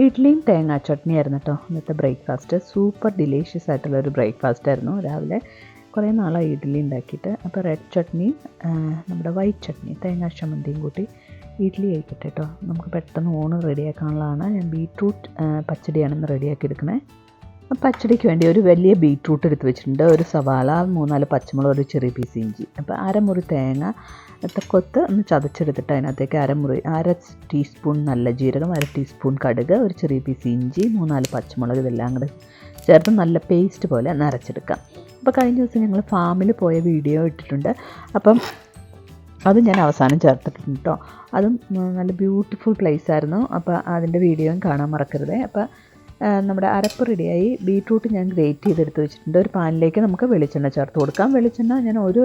ഇഡ്ഡലിയും തേങ്ങാ ചട്നി ആയിരുന്നു കേട്ടോ ഇന്നത്തെ ബ്രേക്ക്ഫാസ്റ്റ്. സൂപ്പർ ഡിലീഷ്യസ് ആയിട്ടുള്ള ഒരു ബ്രേക്ക്ഫാസ്റ്റ് ആയിരുന്നു. രാവിലെ കുറേ നാളായി ഇഡ്ഡലി ഉണ്ടാക്കിയിട്ട്. അപ്പോൾ റെഡ് ചട്നി നമ്മുടെ വൈറ്റ് ചട്നി തേങ്ങാ ചമ്മന്തിയും കൂട്ടി ഇഡ്ഡലി ആയിക്കട്ടെ കേട്ടോ നമുക്ക് പെട്ടെന്ന് ഊണ് റെഡിയാക്കാനുള്ളതാണ്. ഞാൻ ബീട്രൂട്ട് പച്ചടിയാണെന്ന് റെഡിയാക്കി എടുക്കണേ പച്ചടിക്ക് വേണ്ടി ഒരു വലിയ ബീട്രൂട്ട് എടുത്ത് വെച്ചിട്ടുണ്ട്. ഒരു സവാള മൂന്നാൽ പച്ചമുളക് ഒരു ചെറിയ പീസ് ഇഞ്ചി. അപ്പോൾ അരമുറി തേങ്ങ കൊത്ത് ഒന്ന് ചതച്ചെടുത്തിട്ട് അതിനകത്തേക്ക് അരമുറി അര ടീസ്പൂൺ നല്ല ജീരകം അര ടീസ്പൂൺ കടുക് ഒരു ചെറിയ പീസ് ഇഞ്ചി മൂന്നാൽ പച്ചമുളക് ഇതെല്ലാം കൂടെ ചേർത്ത് നല്ല പേസ്റ്റ് പോലെ നരച്ചെടുക്കാം അപ്പോൾ കഴിഞ്ഞ ദിവസം ഞങ്ങൾ ഫാമിൽ പോയ വീഡിയോ ഇട്ടിട്ടുണ്ട്. അപ്പം അത് ഞാൻ അവസാനം ചേർത്തിട്ടുണ്ട് കേട്ടോ അതും നല്ല ബ്യൂട്ടിഫുൾ പ്ലേസ് ആയിരുന്നു. അപ്പോൾ അതിന്റെ വീഡിയോയും കാണാൻ മറക്കരുത്. അപ്പോൾ നമ്മുടെ അരപ്പ് റെഡിയായി. ബീട്രൂട്ട് ഞാൻ ഗ്രേറ്റ് ചെയ്തെടുത്ത് വെച്ചിട്ടുണ്ട്. ഒരു പാനിലേക്ക് നമുക്ക് വെളിച്ചെണ്ണ ചേർത്ത് കൊടുക്കാം. വെളിച്ചെണ്ണ ഞാൻ ഒരു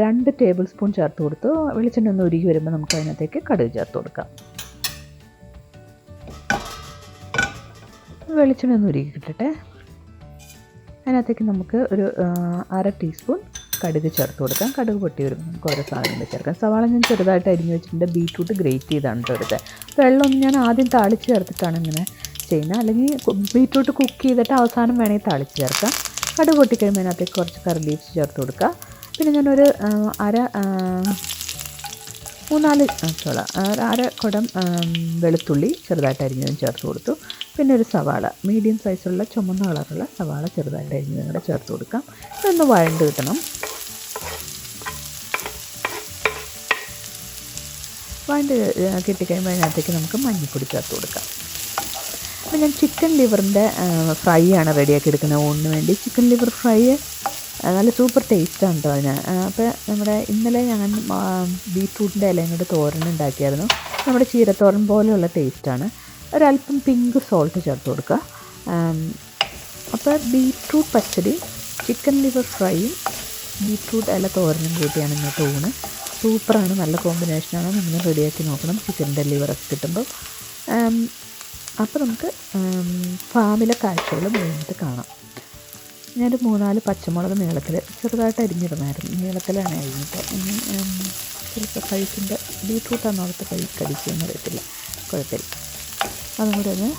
രണ്ട് ടേബിൾ സ്പൂൺ ചേർത്ത് കൊടുത്തു. വെളിച്ചെണ്ണ ഒന്ന് ഉരുകി വരുമ്പോൾ നമുക്ക് അതിനകത്തേക്ക് കടുക് ചേർത്ത് കൊടുക്കാം. വെളിച്ചെണ്ണ ഒന്ന് ഉരുകി കിട്ടട്ടെ. അതിനകത്തേക്ക് നമുക്ക് ഒരു അര ടീസ്പൂൺ കടുക് ചേർത്ത് കൊടുക്കാം. കടുക് പൊട്ടി വരുമ്പോൾ നമുക്ക് ഓരോ സാധനങ്ങൾ ചേർക്കാം. സവാള ഞാൻ ചെറുതായിട്ട് അരിഞ്ഞ് വെച്ചിട്ടുണ്ട്. ബീറ്റ്റൂട്ട് ഗ്രേറ്റ് ചെയ്താണ് എടുത്തത്. വെള്ളം ഞാൻ ആദ്യം താളിച്ച് ചേർത്തിട്ടാണ് ഇങ്ങനെ ചെയ്യുന്നത്. അല്ലെങ്കിൽ ബീറ്റ്റൂട്ട് കുക്ക് ചെയ്തിട്ട് അവസാനം വേണമെങ്കിൽ തളിച്ച് ചേർക്കാം. കടുക് പൊട്ടിക്കഴിയുമ്പോൾ അതിനകത്തേക്ക് കുറച്ച് കറി ലീവ്സ് ചേർത്ത് കൊടുക്കുക. പിന്നെ ഞാനൊരു അര മൂന്നാൽ ചോള അര കുടം വെളുത്തുള്ളി ചെറുതായിട്ട് അരിഞ്ഞതും ചേർത്ത് കൊടുത്തു. പിന്നെ ഒരു സവാള മീഡിയം സൈസുള്ള ചുമന്ന കളറുള്ള സവാള ചെറുതായിട്ട് അരിഞ്ഞതും കൂടെ ചേർത്ത് കൊടുക്കാം. ഇതൊന്ന് വഴണ്ട് കിട്ടണം. വഴണ്ട് കിട്ടിക്കഴിയുമ്പോൾ അതിനകത്തേക്ക് നമുക്ക് മഞ്ഞൾപ്പൊടി ചേർത്ത് കൊടുക്കാം. അപ്പോൾ ഞാൻ ചിക്കൻ ലിവറിന്റെ ഫ്രൈ ആണ് റെഡിയാക്കി എടുക്കുന്നത്. ഊണിന് വേണ്ടി ചിക്കൻ ലിവർ ഫ്രൈ. നല്ല സൂപ്പർ ടേസ്റ്റാണ് കേട്ടോ അതിന്. അപ്പോൾ നമ്മുടെ ഇന്നലെ ഞാൻ ബീട്രൂട്ടിന്റെ ഇലയും കൂടെ തോരൻ ഉണ്ടാക്കിയായിരുന്നു. നമ്മുടെ ചീരത്തോരൻ പോലെയുള്ള ടേസ്റ്റാണ് ഒരല്പം പിങ്ക് സോൾട്ട് ചേർത്ത് കൊടുക്കുക. അപ്പോൾ ബീട്രൂട്ട് പച്ചടി ചിക്കൻ ലിവർ ഫ്രൈയും ബീട്രൂട്ട് ഇല തോരനും കൂട്ടിയാണ് ഇന്നത്തെ ഊണ്. സൂപ്പറാണ് നല്ല കോമ്പിനേഷനാണ് നിങ്ങൾ റെഡിയാക്കി നോക്കണം. ചിക്കന്റെ ലിവറൊക്കെ കിട്ടുമ്പോൾ. അപ്പോൾ നമുക്ക് ഫാമിലെ കാഴ്ചകൾ വീണിട്ട് കാണാം. ഞാനൊരു മൂന്നാൽ പച്ചമുളക് നീളത്തിൽ ചെറുതായിട്ട് അരിഞ്ഞിരുന്നായിരുന്നു നീളത്തിലാണ് അരിഞ്ഞിട്ട് ഇനി ചിലപ്പോൾ കഴിക്കുമ്പോൾ ബീട്രൂട്ടാണ് അവിടുത്തെ കഴി കടിക്കുമെന്ന് അറിയത്തില്ല. കുഴപ്പമില്ല. അതും കൂടെ ഒന്ന്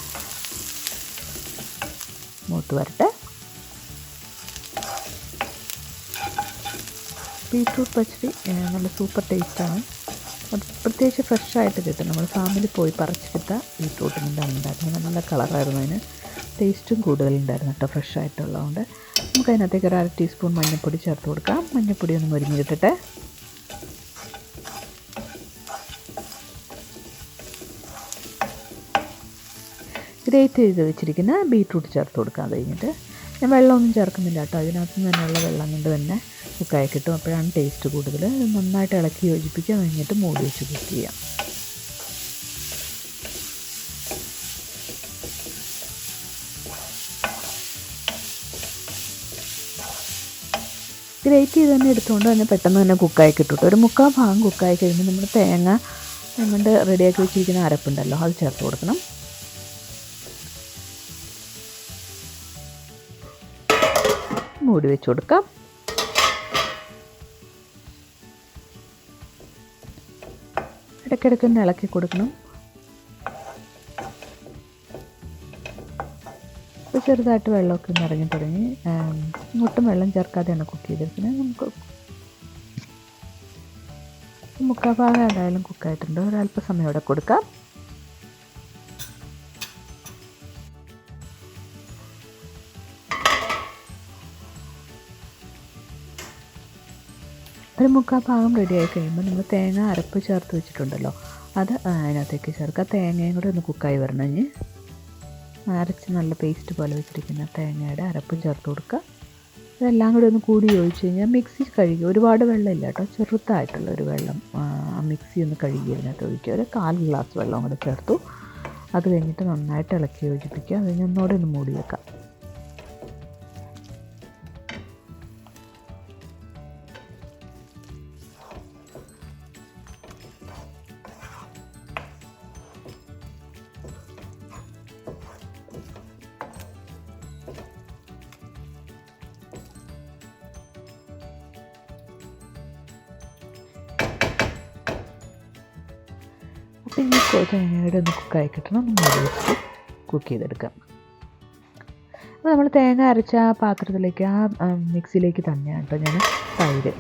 മൂത്ത് വരട്ടെ. ബീട്രൂട്ട് പച്ചടി നല്ല സൂപ്പർ ടേസ്റ്റാണ്. പ്രത്യേകിച്ച് ഫ്രഷായിട്ട് കിട്ടും. നമ്മൾ ഫാമിൽ പോയി പറിച്ചെടുത്ത ബീട്രൂട്ടിനുണ്ടാണ് ഉണ്ടാക്കുന്നത് നല്ല കളറായിരുന്നു അതിന്. ടേസ്റ്റും കൂടുതലുണ്ടായിരുന്നു കേട്ടോ ഫ്രഷ് ആയിട്ടുള്ളതുകൊണ്ട്. നമുക്ക് അതിനകത്തേക്ക് ഒരു അര ടീസ്പൂൺ മഞ്ഞൾപ്പൊടി ചേർത്ത് കൊടുക്കാം. മഞ്ഞൾപ്പൊടി ഒന്ന് മുരിഞ്ഞ് കിട്ടട്ടെ ഗ്രേറ്റ് ചെയ്ത് വെച്ചിരിക്കുന്ന ബീട്രൂട്ട് ചേർത്ത് കൊടുക്കാം കഴിഞ്ഞിട്ട്. ഞാൻ വെള്ളമൊന്നും ചേർക്കുന്നില്ല കേട്ടോ. അതിനകത്ത് നിന്ന് തന്നെയുള്ള വെള്ളം കൊണ്ട് തന്നെ കുക്കായി കിട്ടും. അപ്പോഴാണ് ടേസ്റ്റ് കൂടുതൽ നന്നായിട്ട് ഇളക്കി യോജിപ്പിക്കുക കഴിഞ്ഞിട്ട് മൂടി വെച്ച് കുക്ക് ചെയ്യാം. ഗ്രേറ്റ് ചെയ്ത് തന്നെ എടുത്തുകൊണ്ട് തന്നെ പെട്ടെന്ന് തന്നെ കുക്കായി കിട്ടും ഒരു മുക്കാൽ ഭാഗം കുക്കായി കഴിയുമ്പോൾ നമ്മൾ തേങ്ങ കൊണ്ട് റെഡിയാക്കി വെച്ചിരിക്കുന്ന അരപ്പുണ്ടല്ലോ അത് ചേർത്ത് കൊടുക്കണം. മൂടി വെച്ച് കൊടുക്കാം. ഇടയ്ക്കിടയ്ക്ക് ഒന്ന് ഇളക്കി കൊടുക്കണം. ഇപ്പോൾ ചെറുതായിട്ട് വെള്ളമൊക്കെ ഇറങ്ങി തുടങ്ങി. ഒട്ടും വെള്ളം ചേർക്കാതെയാണ് കുക്ക് ചെയ്തിരിക്കുന്നത് നമുക്ക് മുക്കാൽ ഭാഗം ഏതായാലും കുക്കായിട്ടുണ്ട് ഒരല്പസമയം ഇവിടെ കൊടുക്കാം. മുക്കാൽ ഭാഗം റെഡിയായി കഴിയുമ്പോൾ നമ്മൾ തേങ്ങ അരപ്പ് ചേർത്ത് വെച്ചിട്ടുണ്ടല്ലോ. അത് അതിനകത്തേക്ക് ചേർക്കുക. തേങ്ങയും കൂടെ ഒന്ന് കുക്കായി വരണം ഇനി. അരച്ച് നല്ല പേസ്റ്റ് പോലെ വെച്ചിരിക്കുന്ന തേങ്ങയുടെ അരപ്പ് ചേർത്ത് കൊടുക്കുക. ഇതെല്ലാം കൂടി ഒന്ന് കൂടി യോജിച്ച് കഴിഞ്ഞാൽ മിക്സി കഴുകി ഒരുപാട് വെള്ളമില്ല കേട്ടോ. ചെറുതായിട്ടുള്ള ഒരു വെള്ളം ആ മിക്സി ഒന്ന് കഴുകി അതിനകത്ത് ഒഴിക്കുക. ഒരു കാൽ ഗ്ലാസ് വെള്ളം കൂടെ ചേർത്തു. അത് കഴിഞ്ഞിട്ട് നന്നായിട്ട് ഇളക്കി യോജിപ്പിക്കുക. അത് കഴിഞ്ഞ് ഒന്നുകൂടി ഒന്ന് മൂടി വെക്കാം കിട്ടണം നമ്മൾ വെച്ചിട്ട് കുക്ക് ചെയ്തെടുക്കാം. അപ്പോൾ നമ്മൾ തേങ്ങ അരച്ച ആ പാത്രത്തിലേക്ക് ആ മിക്സിയിലേക്ക് തന്നെയാണ് കേട്ടോ ഞാൻ തൈര്.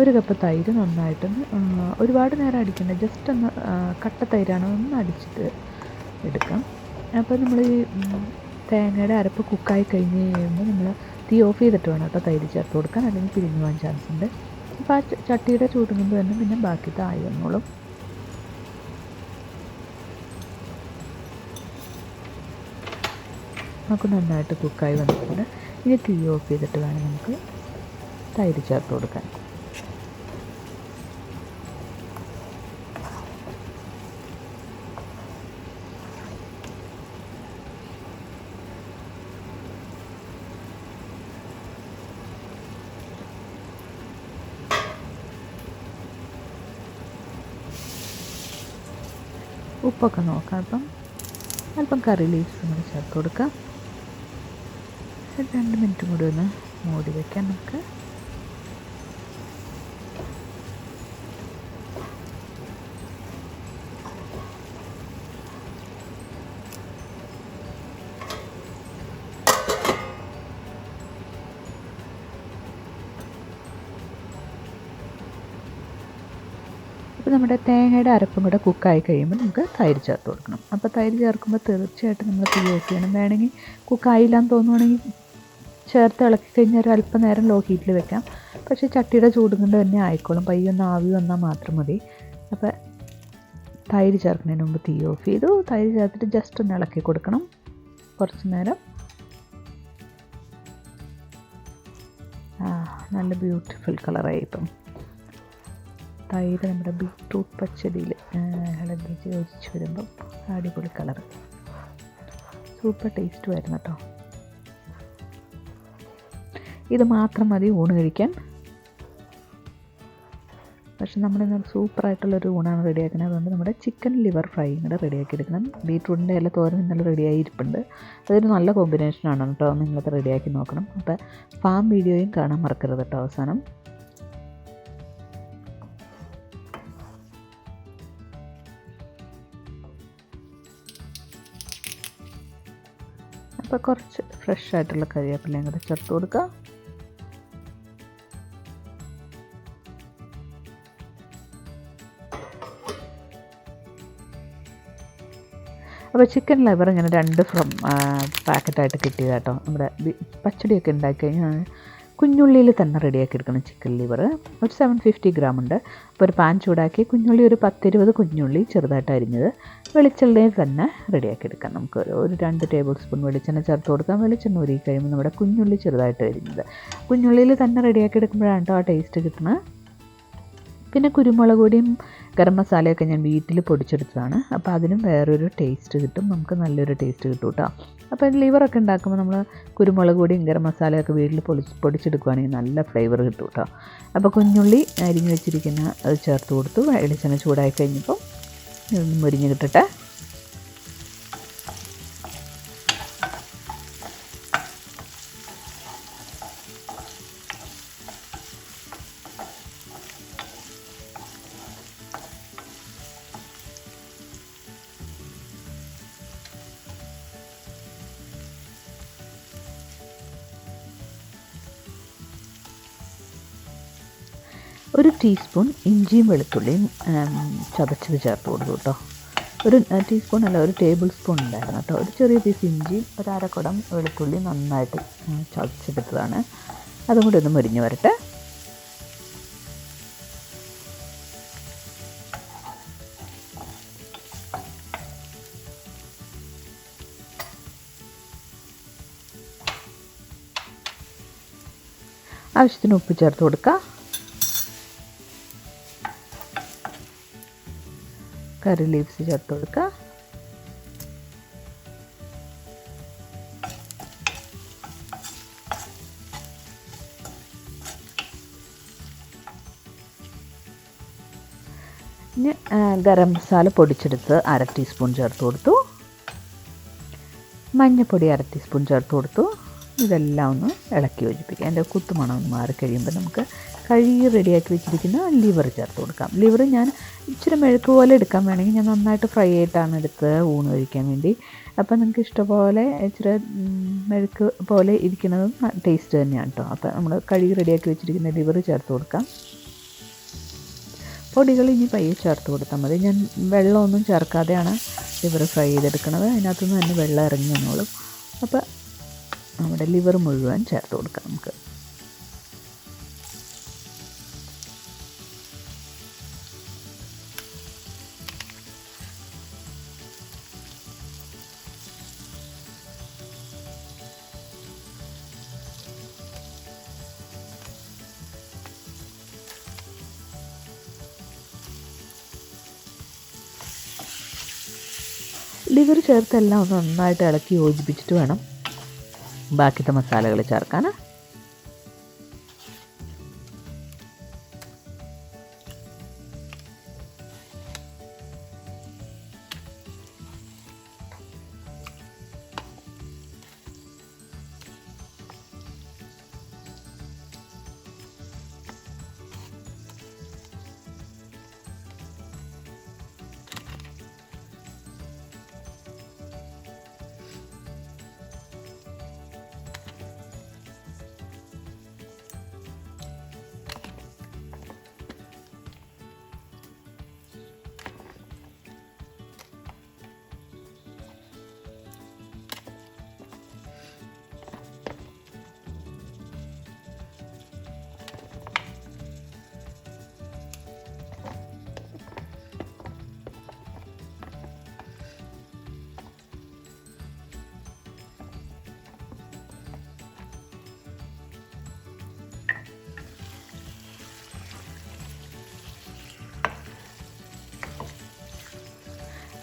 ഒരു കപ്പ് തൈര് നന്നായിട്ടൊന്ന് ഒരുപാട് നേരം അടിക്കണ്ട ജസ്റ്റ് ഒന്ന് കട്ട തൈരാണ് ഒന്ന് അടിച്ചിട്ട് എടുക്കാം. അപ്പോൾ നമ്മൾ ഈ തേങ്ങയുടെ അരപ്പ് കുക്കായി കഴിഞ്ഞ് കഴിയുമ്പോൾ നമ്മൾ തീ ഓഫ് ചെയ്തിട്ട് വേണം കേട്ടോ തൈര് ചേർത്ത് കൊടുക്കാൻ അല്ലെങ്കിൽ പിരിഞ്ഞു പോകാൻ ചാൻസ് ഉണ്ട്. അപ്പോൾ ആ ചട്ടിയുടെ ചൂടും തന്നെ പിന്നെ ബാക്കി തായി വന്നോളും നമുക്ക് നന്നായിട്ട് കുക്കായി വന്നിട്ടുണ്ട്. ഇനി തീ ഓഫ് ചെയ്തിട്ട് വേണം നമുക്ക് തൈര് ചേർത്ത് കൊടുക്കാൻ. ഉപ്പൊക്കെ നോക്കാം അപ്പം. അല്പം കറി ലീവ്സ് കൂടി ചേർത്ത് കൊടുക്കാം. രണ്ട് മിനിറ്റും കൂടി ഒന്ന് മൂടി വയ്ക്കാം നമുക്ക്. അപ്പോൾ നമ്മുടെ തേങ്ങയുടെ അരപ്പും കൂടെ കുക്കായി കഴിയുമ്പോൾ നമുക്ക് തൈര് ചേർത്ത് കൊടുക്കണം. അപ്പോൾ തൈര് ചേർക്കുമ്പോൾ തീർച്ചയായിട്ടും നമ്മൾ തീ ഓഫ് ചെയ്യണം വേണമെങ്കിൽ കുക്കായില്ല എന്ന് തോന്നുവാണെങ്കിൽ ചേർത്ത് ഇളക്കി കഴിഞ്ഞാൽ ഒരു നേരം ലോ ഹീറ്റിൽ വെക്കാം. പക്ഷേ ചട്ടിയുടെ ചൂട് കൊണ്ട് തന്നെ ആയിക്കോളും. പയ്യൊന്ന് ആവി വന്നാൽ മാത്രം മതി. അപ്പോൾ തൈര് ചേർക്കുന്നതിന് മുമ്പ് തീ ഓഫ് ചെയ്തു. തൈര് ചേർത്തിട്ട് ജസ്റ്റ് ഒന്ന് ഇളക്കി കൊടുക്കണം. കുറച്ച് നേരം. നല്ല ബ്യൂട്ടിഫുൾ കളറായി ഇപ്പം. തൈര് നമ്മുടെ ബീട്രൂട്ട് പച്ചടിയിൽ ഇളകിച്ച് യോജിച്ച് വരുമ്പം അടിപൊളി കളർ. സൂപ്പർ ടേസ്റ്റ് വരുന്നു കേട്ടോ ഇത് മാത്രം മതി ഊണ് കഴിക്കാൻ. പക്ഷെ നമ്മളിന്ന് സൂപ്പറായിട്ടുള്ളൊരു ഊണാണ് റെഡിയാക്കുന്നത്. അതുകൊണ്ട് നമ്മുടെ ചിക്കൻ ലിവർ ഫ്രൈയും കൂടെ റെഡിയാക്കി എടുക്കണം ബീട്രൂട്ടിന്റെ ഇല തോരൻ ഇന്നലെ റെഡിയായി ഇരിപ്പുണ്ട് അതൊരു നല്ല കോമ്പിനേഷനാണ് കേട്ടോ നിങ്ങളത് റെഡിയാക്കി നോക്കണം. അപ്പോൾ ഫാം വീഡിയോയും കാണാൻ മറക്കരുത് കേട്ടോ അവസാനം. അപ്പോൾ കുറച്ച് ഫ്രഷ് ആയിട്ടുള്ള കരിവേപ്പിലയും കൂടെ ചേർത്ത് കൊടുക്കുക അപ്പോൾ ചിക്കൻ ലിവർ ഇങ്ങനെ രണ്ട് ഫ്രം പാക്കറ്റായിട്ട് കിട്ടിയത് കേട്ടോ നമ്മുടെ പച്ചടിയൊക്കെ ഉണ്ടാക്കി കഴിഞ്ഞാൽ കുഞ്ഞുള്ളിയിൽ തന്നെ റെഡിയാക്കി എടുക്കണം ചിക്കൻ ലിവർ ഒരു സെവൻ ഫിഫ്റ്റി ഗ്രാം ഉണ്ട്. അപ്പോൾ ഒരു പാൻ ചൂടാക്കി കുഞ്ഞുള്ളി ഒരു പത്തിരുപത് കുഞ്ഞുള്ളി ചെറുതായിട്ട് അരിഞ്ഞത് വെളിച്ചെണ്ണയിൽ തന്നെ റെഡിയാക്കി എടുക്കാം. നമുക്ക് ഒരു രണ്ട് ടേബിൾ സ്പൂൺ വെളിച്ചെണ്ണ ചേർത്ത് കൊടുക്കാം. വെളിച്ചെണ്ണ ഉരുകി കഴിയുമ്പോൾ നമ്മുടെ കുഞ്ഞുള്ളി ചെറുതായിട്ട് അരിഞ്ഞത്. കുഞ്ഞുള്ളിയിൽ തന്നെ റെഡിയാക്കി എടുക്കുമ്പോഴാണ് കേട്ടോ ആ ടേസ്റ്റ് കിട്ടുന്നത്. പിന്നെ കുരുമുളക് പൊടിയും ഗരം മസാലയൊക്കെ ഞാൻ വീട്ടിൽ പൊടിച്ചെടുത്തതാണ്. അപ്പോൾ അതിനും വേറൊരു ടേസ്റ്റ് കിട്ടും. നമുക്ക് നല്ലൊരു ടേസ്റ്റ് കിട്ടും കേട്ടോ അപ്പോൾ ലിവറൊക്കെ ഉണ്ടാക്കുമ്പോൾ നമ്മൾ കുരുമുളക് പൊടിയും ഗരം മസാലയൊക്കെ വീട്ടിൽ പൊടി പൊടിച്ചെടുക്കുകയാണെങ്കിൽ നല്ല ഫ്ലേവർ കിട്ടും കേട്ടോ അപ്പോൾ കുഞ്ഞുള്ളി അരിഞ്ഞു വെച്ചിരിക്കുന്ന അത് ചേർത്ത് കൊടുത്തു. വെളിച്ചെണ്ണ ചൂടായി കഴിഞ്ഞപ്പോൾ മുരിഞ്ഞ് കിട്ടട്ടെ. ടീസ്പൂൺ ഇഞ്ചിയും വെളുത്തുള്ളിയും ചതച്ചത് ചേർത്ത് കൊടുത്തു കേട്ടോ. ഒരു ടീസ്പൂൺ അല്ല ഒരു ടേബിൾ സ്പൂൺ ഉണ്ടായിരുന്നു കേട്ടോ. ഒരു ചെറിയ പീസ് ഇഞ്ചിയും ഒരു അരക്കുടം വെളുത്തുള്ളി നന്നായിട്ട് ചതച്ചെടുത്തതാണ്. അതും കൂടി ഒന്ന് മുരിഞ്ഞ് വരട്ടെ. ആവശ്യത്തിന് ഉപ്പ് ചേർത്ത് കൊടുക്കുക കറി ലീവ്സ് ചേർത്ത് കൊടുക്കുക ഗരം മസാല പൊടിച്ചെടുത്ത് അര ടീസ്പൂൺ ചേർത്ത് കൊടുത്തു. മഞ്ഞൾപ്പൊടി അര ടീസ്പൂൺ ചേർത്ത് കൊടുത്തു. ഇതെല്ലാം ഒന്ന് ഇളക്കി യോജിപ്പിക്കുക അതിന്റെ കുത്തുമണം ഒന്ന് മാറിക്കഴിയുമ്പോൾ നമുക്ക് കഴുകി റെഡിയാക്കി വെച്ചിരിക്കുന്ന ലിവർ ചേർത്ത് കൊടുക്കാം. ലിവർ ഞാൻ ഇച്ചിരി മെഴുക്ക് പോലെ എടുക്കാൻ വേണമെങ്കിൽ ഞാൻ നന്നായിട്ട് ഫ്രൈ ആയിട്ടാണ് എടുത്തത് ഊണ് കഴിക്കാൻ വേണ്ടി. അപ്പോൾ നിങ്ങൾക്ക് ഇഷ്ടപോലെ ഇച്ചിരി മെഴുക്ക് പോലെ ഇരിക്കുന്നതും ടേസ്റ്റ് തന്നെയാണ് കേട്ടോ അപ്പോൾ നമ്മൾ കഴുകി റെഡിയാക്കി വെച്ചിരിക്കുന്ന ലിവർ ചേർത്ത് കൊടുക്കാം. പൊടികൾ ഇനി പയ്യെ ചേർത്ത് കൊടുത്താൽ മതി. ഞാൻ വെള്ളമൊന്നും ചേർക്കാതെയാണ് ലിവർ ഫ്രൈ ചെയ്തെടുക്കുന്നത്. അതിനകത്തുനിന്ന് തന്നെ വെള്ളം ഇറങ്ങി വന്നോളും. അപ്പോൾ നമ്മുടെ ലിവർ മുഴുവൻ ചേർത്ത് കൊടുക്കാം നമുക്ക്. ചേർത്ത് എല്ലാം ഒന്ന് നന്നായിട്ട് ഇളക്കി യോജിപ്പിച്ചിട്ട് വേണം ബാക്കിത്തെ മസാലകൾ ചേർക്കാൻ.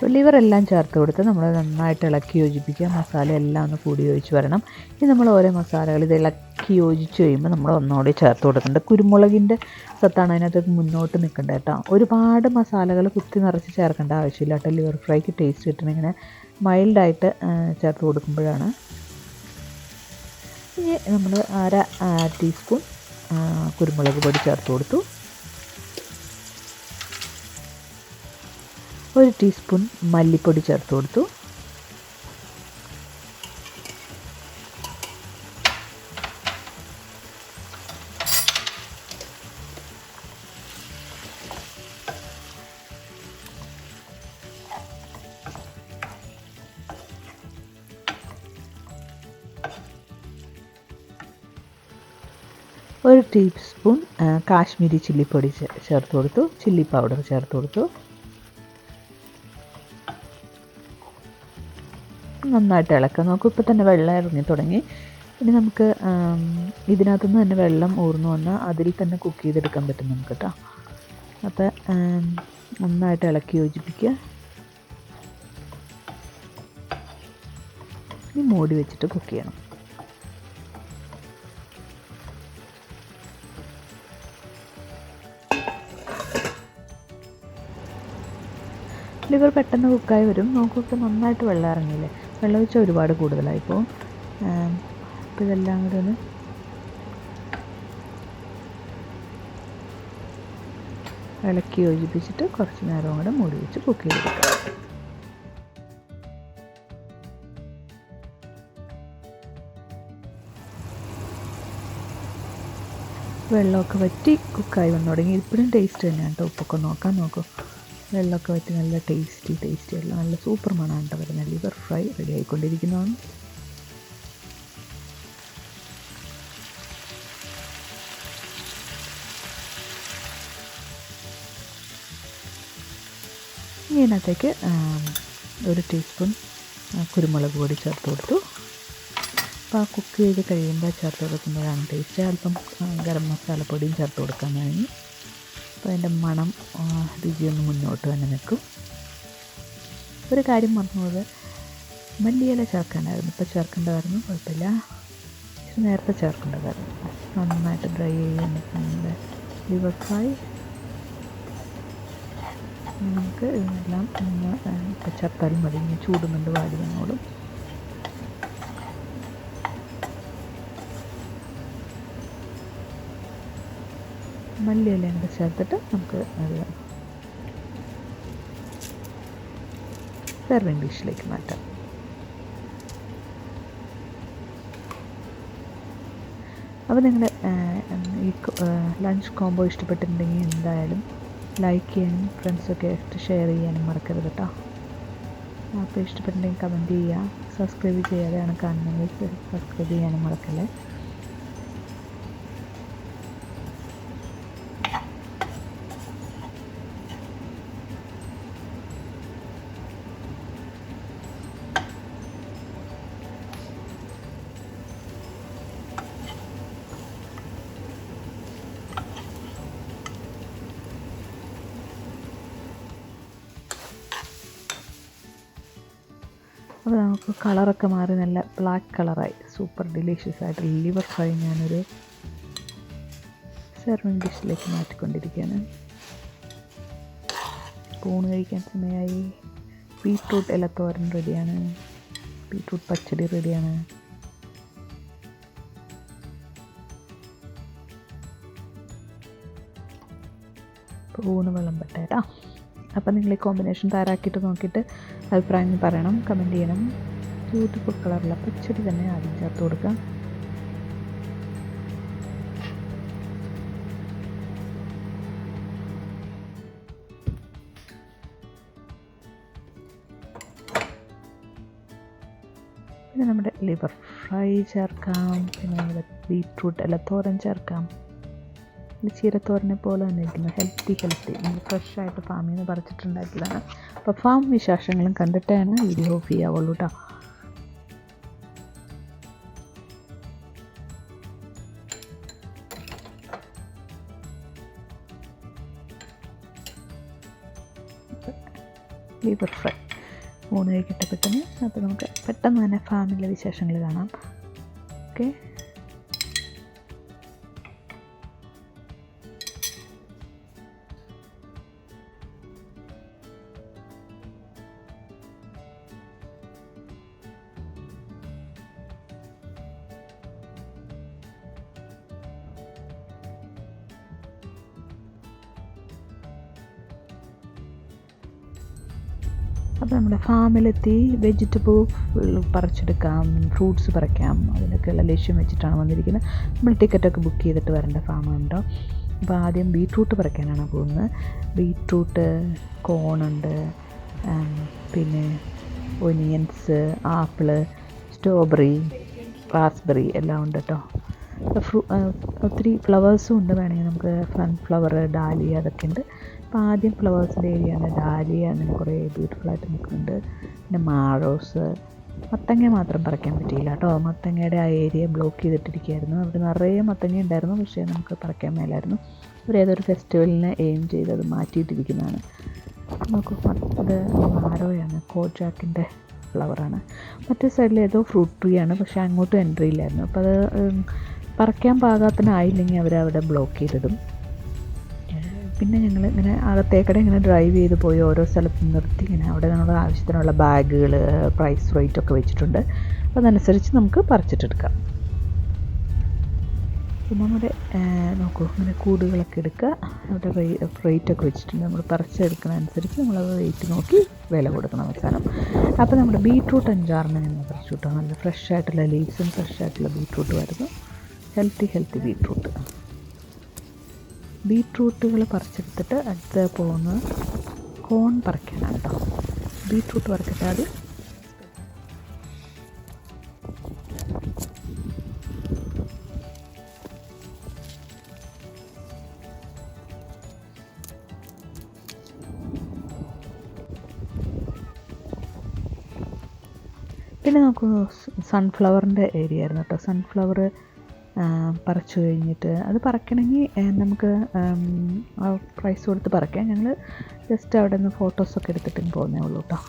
ലിവർ എല്ലാം ചേർത്ത് കൊടുത്ത് നമ്മൾ നന്നായിട്ട് ഇളക്കി യോജിപ്പിക്കുക. മസാല എല്ലാം ഒന്ന് കൂടി യോജിച്ച് വരണം. ഇനി നമ്മൾ ഓരോ മസാലകൾ ഇത് ഇളക്കി യോജിച്ച് കഴിയുമ്പോൾ നമ്മൾ ഒന്നുകൂടി ചേർത്ത് കൊടുക്കേണ്ടത്. കുരുമുളകിന്റെ സത്താണ് അതിനകത്ത് മുന്നോട്ട് നിൽക്കേണ്ടത് കേട്ടോ. ഒരുപാട് മസാലകൾ കുത്തി നിറച്ച് ചേർക്കേണ്ട ആവശ്യമില്ല കേട്ടോ. ലിവർ ഫ്രൈക്ക് ടേസ്റ്റ് കിട്ടണം. ഇങ്ങനെ മൈൽഡായിട്ട് ചേർത്ത് കൊടുക്കുമ്പോഴാണ്. ഇനി നമ്മൾ അര ടീസ്പൂൺ കുരുമുളക് പൊടി ചേർത്ത് കൊടുത്തു. ഒരു ടീസ്പൂൺ മല്ലിപ്പൊടി ചേർത്ത് കൊടുത്തു. ഒരു ടീസ്പൂൺ കാശ്മീരി ചില്ലിപ്പൊടി ചേർത്ത് കൊടുത്തു. ചില്ലി പൗഡർ ചേർത്ത് കൊടുത്തു. നന്നായിട്ട് ഇളക്കുക. നോക്കൂ ഇപ്പോൾ തന്നെ വെള്ളം ഇറങ്ങി തുടങ്ങി. ഇനി നമുക്ക് ഇതിനകത്തുനിന്ന് തന്നെ വെള്ളം ഊർന്നു വന്നാൽ അതിൽ തന്നെ കുക്ക് ചെയ്തെടുക്കാൻ പറ്റും നമുക്ക് കേട്ടോ അപ്പോൾ നന്നായിട്ട് ഇളക്കി യോജിപ്പിക്കുക. ഇനി മൂടി വെച്ചിട്ട് കുക്ക് ചെയ്യണം. ലിവർ പെട്ടെന്ന് കുക്കായി വരും. നോക്കൊക്കെ നന്നായിട്ട് വെള്ളം ഇറങ്ങിയില്ലേ? വെള്ളം ഒഴിച്ചാൽ ഒരുപാട് കൂടുതലായി പോകും അപ്പോൾ ഇതെല്ലാം കൂടെ ഒന്ന് ഇളക്കി യോജിപ്പിച്ചിട്ട് കുറച്ച് നേരം കൂടെ മൂടി വെച്ച് കുക്ക് ചെയ്തെടുക്കാം. വെള്ളമൊക്കെ വറ്റി കുക്കായി വന്നു തുടങ്ങി. ഇപ്പോഴും ടേസ്റ്റ് തന്നെയാണ് കേട്ടോ. ഉപ്പൊക്കെ നോക്കാൻ നോക്കൂ. വെള്ളമൊക്കെ വറ്റി നല്ല ടേസ്റ്റി ടേസ്റ്റി ആയിട്ടുള്ള നല്ല സൂപ്പർ മണമാണ് കേട്ടോ വരുന്നത്. ഫ്രൈ റെഡി ആയിക്കൊണ്ടിരിക്കുന്നതാണ് ഇനി ഇതിനകത്തേക്ക് ഒരു ടീസ്പൂൺ കുരുമുളക് പൊടി ചേർത്ത് കൊടുത്തു. അപ്പോൾ ആ കുക്ക് ചെയ്ത് കഴിയുമ്പോൾ ചേർത്ത് കൊടുക്കുമ്പോഴാണ് ടേസ്റ്റ് അല്പം ഗരം മസാല മസാലപ്പൊടിയും ചേർത്ത് കൊടുക്കാൻ കഴിഞ്ഞു അപ്പോൾ അതിന്റെ മണം രുചിയൊന്ന് മുന്നോട്ട് തന്നെ നിൽക്കും. ഒരു കാര്യം പറഞ്ഞത് മല്ലിയില ചേർക്കാനായിരുന്നു. ഇപ്പോൾ ചേർക്കേണ്ടതായിരുന്നു. കുഴപ്പമില്ല. നേരത്തെ ചേർക്കേണ്ടതായിരുന്നു. നന്നായിട്ട് ഡ്രൈ ചെയ്യാൻ നമ്മുടെ ഫ്രൈ നമുക്ക് ഇതെല്ലാം ഒന്ന് ഇപ്പോൾ ചേർത്താലും മതി. ഇങ്ങനെ ചൂടുന്നുണ്ട് വാടി ഞങ്ങളോടും മല്ലിയിലയും കൂടെ ചേർത്തിട്ട് നമുക്ക് അത് സെർവിങ് ഡിഷിലേക്ക് മാറ്റാം. അപ്പോൾ നിങ്ങൾ ഈ ലഞ്ച് കോംബോ ഇഷ്ടപ്പെട്ടിട്ടുണ്ടെങ്കിൽ എന്തായാലും ലൈക്ക് ചെയ്യാനും ഫ്രണ്ട്സൊക്കെ ആയിട്ട് ഷെയർ ചെയ്യാനും മറക്കരുത് കേട്ടോ അപ്പോൾ ഇഷ്ടപ്പെട്ടിട്ടുണ്ടെങ്കിൽ കമന്റ് ചെയ്യുക. സബ്സ്ക്രൈബ് ചെയ്യാതെയാണ് കാണുന്നതെങ്കിൽ സബ്സ്ക്രൈബ് ചെയ്യാനും മറക്കല്ലേ. അപ്പോൾ നമുക്ക് കളറൊക്കെ മാറി നല്ല ബ്ലാക്ക് കളറായി. സൂപ്പർ ഡിലീഷ്യസ് ആയിട്ട് ലിവർ ഫ്രൈ ഞാനൊരു സെർവിങ് ഡിഷിലേക്ക് മാറ്റിക്കൊണ്ടിരിക്കുകയാണ്. ഊണ് കഴിക്കാൻ സമയമായി ബീട്രൂട്ട് തോരൻ റെഡിയാണ് ബീട്രൂട്ട് പച്ചടി റെഡിയാണ് ഊണ് വിളമ്പട്ടെ അപ്പോൾ നിങ്ങൾ ഈ കോമ്പിനേഷൻ തയ്യാറാക്കിയിട്ട് നോക്കിയിട്ട് അഭിപ്രായം പറയണം കമന്റ് ചെയ്യണം. ബ്യൂട്ടിഫുൾ കളറുള്ള പച്ചടി തന്നെ ആദ്യം ചേർത്ത് കൊടുക്കാം. നമ്മുടെ ലിവർ ഫ്രൈ ചേർക്കാം. പിന്നെ നമ്മുടെ ബീറ്റ്റൂട്ട് അല്ല തോരൻ ചേർക്കാം. ഇത് ചീരത്തോരനെ പോലെ തന്നെ ഇരിക്കുന്നു. ഹെൽത്തി ഹെൽത്തി നമ്മൾ ഫ്രഷായിട്ട് ഫാമിൽ നിന്ന് പറിച്ചിട്ടുണ്ടാക്കിയതാണ്. അപ്പോൾ ഫാം വിശേഷങ്ങളും കണ്ടിട്ടാണ് വീഡിയോ ഓഫ് ചെയ്യാവുള്ളൂ കേട്ടോ ലിവർ ഫ്രൈ മൂന്ന് കഴിക്കട്ടെ പെട്ടെന്ന്. അപ്പോൾ നമുക്ക് പെട്ടെന്ന് തന്നെ ഫാമിലെ വിശേഷങ്ങൾ കാണാം. ഓക്കെ അപ്പോൾ നമ്മുടെ ഫാമിലെത്തി വെജിറ്റബിൾ പറിച്ചെടുക്കാം ഫ്രൂട്ട്സ് പറിക്കാം. അതിനൊക്കെയുള്ള ലക്ഷ്യം വെച്ചിട്ടാണ് വന്നിരിക്കുന്നത്. നമ്മൾ ടിക്കറ്റൊക്കെ ബുക്ക് ചെയ്തിട്ട് വരേണ്ട ഫാമുണ്ടോ അപ്പോൾ ആദ്യം ബീട്രൂട്ട് പറിക്കാനാണ് പോകുന്നത്. ബീട്രൂട്ട് കോണുണ്ട് പിന്നെ ഒനിയൻസ് ആപ്പിൾ സ്ട്രോബെറി റാസ്ബെറി എല്ലാം ഉണ്ട് കേട്ടോ ഫ്രൂ ഒത്തിരി ഫ്ലവേഴ്സും ഉണ്ട്. വേണമെങ്കിൽ നമുക്ക് സൺഫ്ലവർ ഡാലിയ അതൊക്കെ ഉണ്ട്. അപ്പോൾ ആദ്യം ഫ്ലവേഴ്സിന്റെ ഏരിയയാണ് ഡാലിയ അങ്ങനെ കുറേ ബ്യൂട്ടിഫുൾ ആയിട്ട് നിൽക്കുന്നുണ്ട്. പിന്നെ മാറോസ് മത്തങ്ങ മാത്രം പറിക്കാൻ പറ്റിയില്ല കേട്ടോ. മത്തങ്ങയുടെ ആ ഏരിയ ബ്ലോക്ക് ചെയ്തിട്ടിരിക്കുകയായിരുന്നു. അവിടെ നിറയെ മത്തങ്ങ ഉണ്ടായിരുന്നു. പക്ഷേ നമുക്ക് പറിക്കാൻ മേലായിരുന്നു. ഒരു ഏതൊരു ഫെസ്റ്റിവലിനെ എയിം ചെയ്ത് അത് മാറ്റിയിട്ടിരിക്കുന്നതാണ്. നോക്കൂ ഇത് മാരോയാണ് കോജാക്കിന്റെ ഫ്ലവറാണ് മറ്റേ സൈഡിൽ ഏതോ ഫ്രൂട്ട് ട്രീ ആണ്. പക്ഷേ അങ്ങോട്ടും എൻട്രി ഇല്ലായിരുന്നു. അപ്പോൾ അത് പറിക്കാൻ പാകത്തിനായില്ലെങ്കിൽ അവരവിടെ ബ്ലോക്ക് ചെയ്തിടും. പിന്നെ ഞങ്ങൾ ഇങ്ങനെ അകത്തേക്കടെ ഇങ്ങനെ ഡ്രൈവ് ചെയ്ത് പോയി ഓരോ സ്ഥലത്ത് നിർത്തി ഇങ്ങനെ അവിടെ നമ്മുടെ ആവശ്യത്തിനുള്ള ബാഗുകൾ പ്രൈസ് റേറ്റ് ഒക്കെ വെച്ചിട്ടുണ്ട്. അപ്പോൾ അതനുസരിച്ച് നമുക്ക് പറിച്ചിട്ടെടുക്കാം. പിന്നെ നമ്മുടെ നോക്കൂ ഇങ്ങനെ കൂടുകളൊക്കെ എടുക്കുക അവിടെ റേറ്റ് ഒക്കെ വെച്ചിട്ടുണ്ട്. നമ്മൾ പറിച്ചെടുക്കുന്ന അനുസരിച്ച് നമ്മളത് റേറ്റ് നോക്കി വില കൊടുക്കണം അവസാനം. അപ്പോൾ നമ്മുടെ ബീട്രൂട്ട് അഞ്ചാറിന് ഞങ്ങൾ പറിച്ചു കിട്ടാം നല്ല ഫ്രഷ് ആയിട്ടുള്ള ലീവ്സും ഫ്രഷ് ആയിട്ടുള്ള ബീട്രൂട്ട് വരുന്നു ഹെൽത്തി ഹെൽത്തി ബീട്രൂട്ട്. ബീട്രൂട്ടുകൾ പറിച്ചെടുത്തിട്ട് അടുത്ത് പോകുന്നത് കോൺ പറിക്കാനാണ് കേട്ടോ ബീട്രൂട്ട് പറിക്കട്ടെ അത് പിന്നെ നമുക്ക് സൺഫ്ലവറിന്റെ ഏരിയ ആയിരുന്നു കേട്ടോ സൺഫ്ലവർ പറിച്ചു കഴിഞ്ഞിട്ട് അത് പറിക്കണമെങ്കിൽ നമുക്ക് പ്രൈസ് കൊടുത്ത് പറിക്കാം. ഞങ്ങൾ ജസ്റ്റ് അവിടെ നിന്ന് ഫോട്ടോസൊക്കെ എടുത്തിട്ട് പോകുന്നേ ഉള്ളൂ കേട്ടോ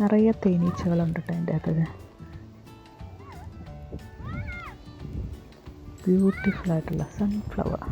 നിറയെ തേനീച്ചകളുണ്ട് കേട്ടോ എന്റെ അകത്ത്. ബ്യൂട്ടിഫുൾ ആയിട്ടുള്ള sunflower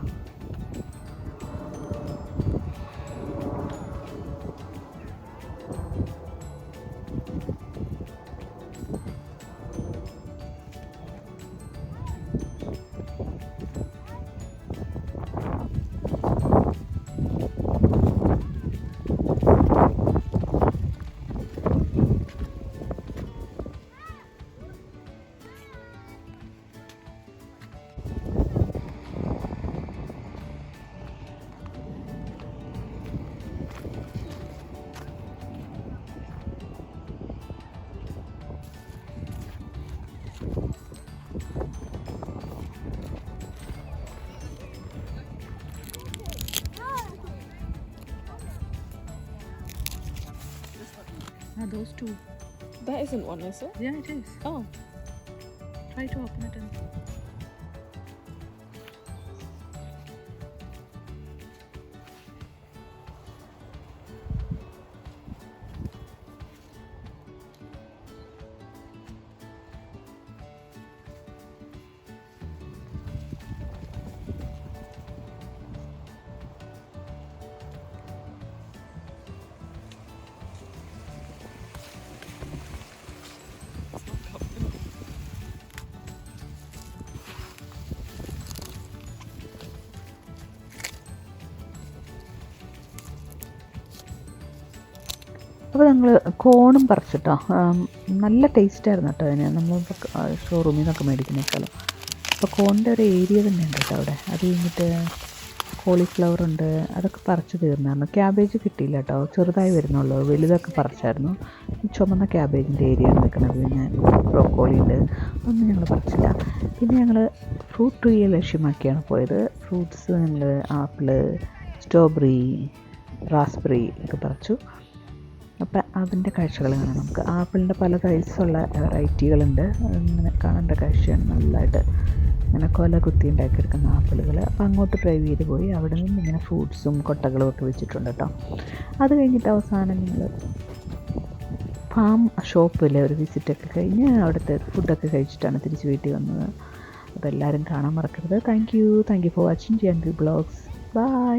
two. That isn't one, is it? Yeah, it is. Oh. Try to open it and. അപ്പോൾ ഞങ്ങൾ കോണും പറിച്ചിട്ടോ. നല്ല ടേസ്റ്റായിരുന്നു കേട്ടോ അതിന്. നമ്മൾ ഷോറൂമിൽ നിന്നൊക്കെ മേടിക്കുന്നേക്കാളും അപ്പോൾ കോണിന്റെ ഒരു ഏരിയ തന്നെ ഉണ്ട് കേട്ടോ അവിടെ. അത് കഴിഞ്ഞിട്ട് കോളിഫ്ലവർ ഉണ്ട്. അതൊക്കെ പറിച്ച് തീർന്നായിരുന്നു. ക്യാബേജ് കിട്ടിയില്ല കേട്ടോ. ചെറുതായി വരുന്നുള്ളൂ. വലുതൊക്കെ പറിച്ചായിരുന്നു. ചുമന്ന ക്യാബേജിന്റെ ഏരിയ നിൽക്കുന്നത്. പിന്നെ ബ്രോക്കോളി ഉണ്ട്. ഒന്നും ഞങ്ങൾ പറിച്ചില്ല. പിന്നെ ഞങ്ങൾ ഫ്രൂട്ട് ട്രീയെ ലക്ഷ്യമാക്കിയാണ് പോയത്. ഫ്രൂട്ട്സ് ഞങ്ങൾ ആപ്പിൾ സ്ട്രോബെറി റാസ്ബെറി ഒക്കെ പറിച്ചു. അപ്പം അതിന്റെ കാഴ്ചകൾ കാണാം നമുക്ക്. ആപ്പിളിന്റെ പല സൈസുള്ള വെറൈറ്റികളുണ്ട് ഇങ്ങനെ കാണേണ്ട കാഴ്ചയാണ് നല്ലതായിട്ട് ഇങ്ങനെ കൊല കുത്തി ഉണ്ടാക്കിയെടുക്കുന്ന ആപ്പിളുകൾ. അപ്പോൾ അങ്ങോട്ട് ഡ്രൈവ് ചെയ്ത് പോയി അവിടെ നിന്ന് ഇങ്ങനെ ഫ്രൂട്ട്സും കൊട്ടകളും ഒക്കെ വെച്ചിട്ടുണ്ട് കേട്ടോ അത് കഴിഞ്ഞിട്ട് അവസാനം ഞങ്ങൾ ഫാം ഷോപ്പിൽ ഒരു വിസിറ്റൊക്കെ കഴിഞ്ഞ് അവിടുത്തെ ഫുഡൊക്കെ കഴിച്ചിട്ടാണ് തിരിച്ച് വീട്ടിൽ വന്നത്. അപ്പോൾ എല്ലാവരും കാണാൻ മറക്കരുത്. Thank you thank you for watching G and blogs bye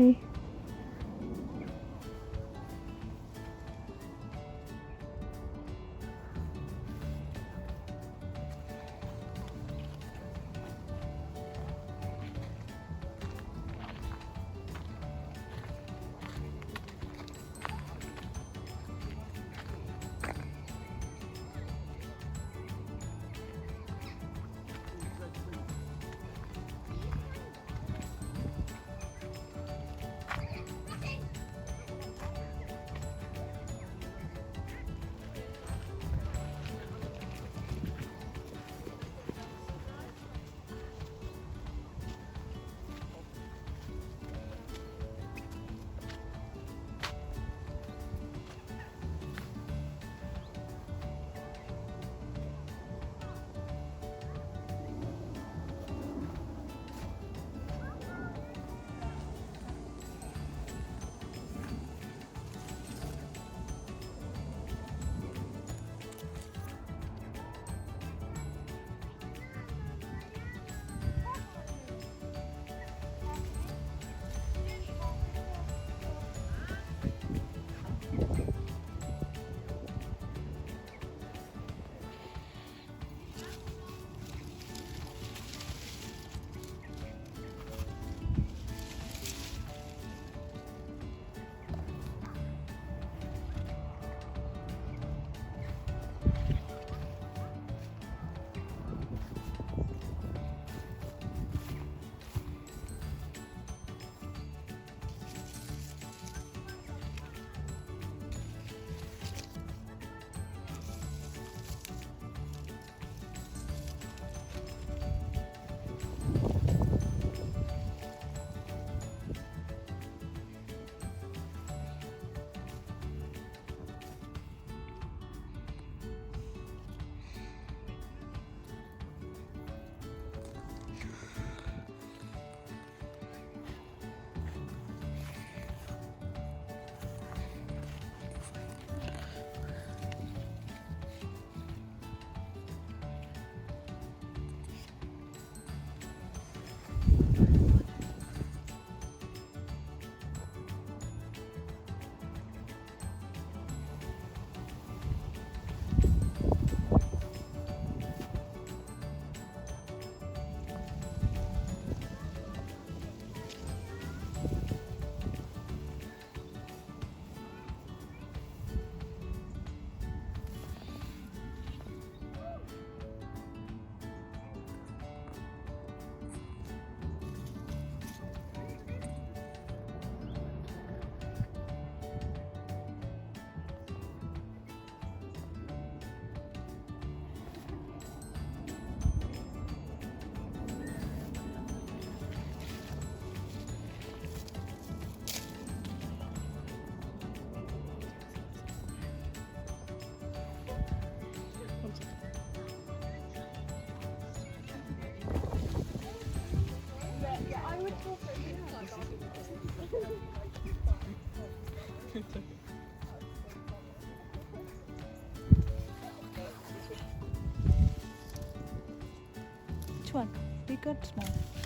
Which one? Big or small?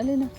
来呢。